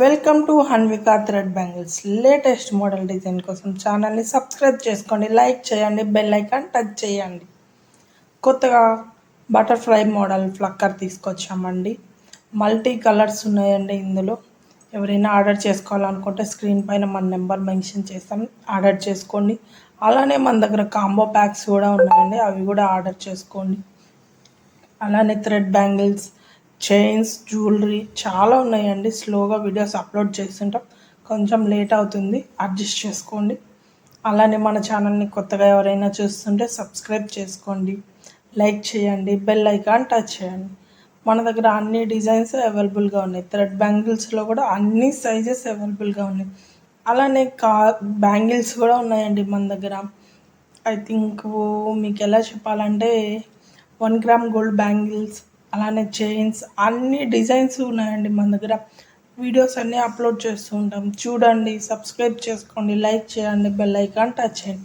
Welcome to Hanvika thread bangles. Latest model design కోసం ఛానల్ని subscribe చేసుకోండి లైక్ చేయండి బెల్ ఐకాన్ టచ్ చేయండి. కొత్తగా బటర్ఫ్లై మోడల్ ఫ్లక్కర్ తీసుకొచ్చామండి. మల్టీ కలర్స్ ఉన్నాయండి ఇందులో. ఎవరైనా ఆర్డర్ చేసుకోవాలనుకుంటే స్క్రీన్ పైన మన నెంబర్ మెన్షన్ చేస్తాం ఆర్డర్ చేసుకోండి. అలానే మన దగ్గర కాంబో ప్యాక్స్ కూడా ఉన్నాయండి అవి కూడా ఆర్డర్ చేసుకోండి. అలానే థ్రెడ్ బ్యాంగిల్స్ చైన్స్ జ్యువెలరీ చాలా ఉన్నాయండి. స్లోగా వీడియోస్ అప్లోడ్ చేస్తుంటాం కొంచెం లేట్ అవుతుంది. అడ్జస్ట్ చేసుకోండి. అలానే మన ఛానల్ని కొత్తగా ఎవరైనా చూస్తుంటే సబ్స్క్రైబ్ చేసుకోండి. లైక్ చేయండి. బెల్ ఐకాన్ టచ్ చేయండి. మన దగ్గర అన్ని డిజైన్స్ అవైలబుల్గా ఉన్నాయి. థ్రెడ్ బ్యాంగిల్స్లో కూడా అన్ని సైజెస్ అవైలబుల్గా ఉన్నాయి. అలానే కా బ్యాంగిల్స్ కూడా ఉన్నాయండి మన దగ్గర. ఐ థింక్ మీకు ఎలా చెప్పాలంటే వన్ గ్రామ్ గోల్డ్ బ్యాంగిల్స్ అలానే చైన్స్ అన్ని డిజైన్స్ ఉన్నాయండి మన దగ్గర. వీడియోస్ అన్నీ అప్లోడ్ చేస్తూ ఉంటాం. చూడండి సబ్స్క్రైబ్ చేసుకోండి లైక్ చేయండి బెల్ ఐకాన్ టచ్ చేయండి.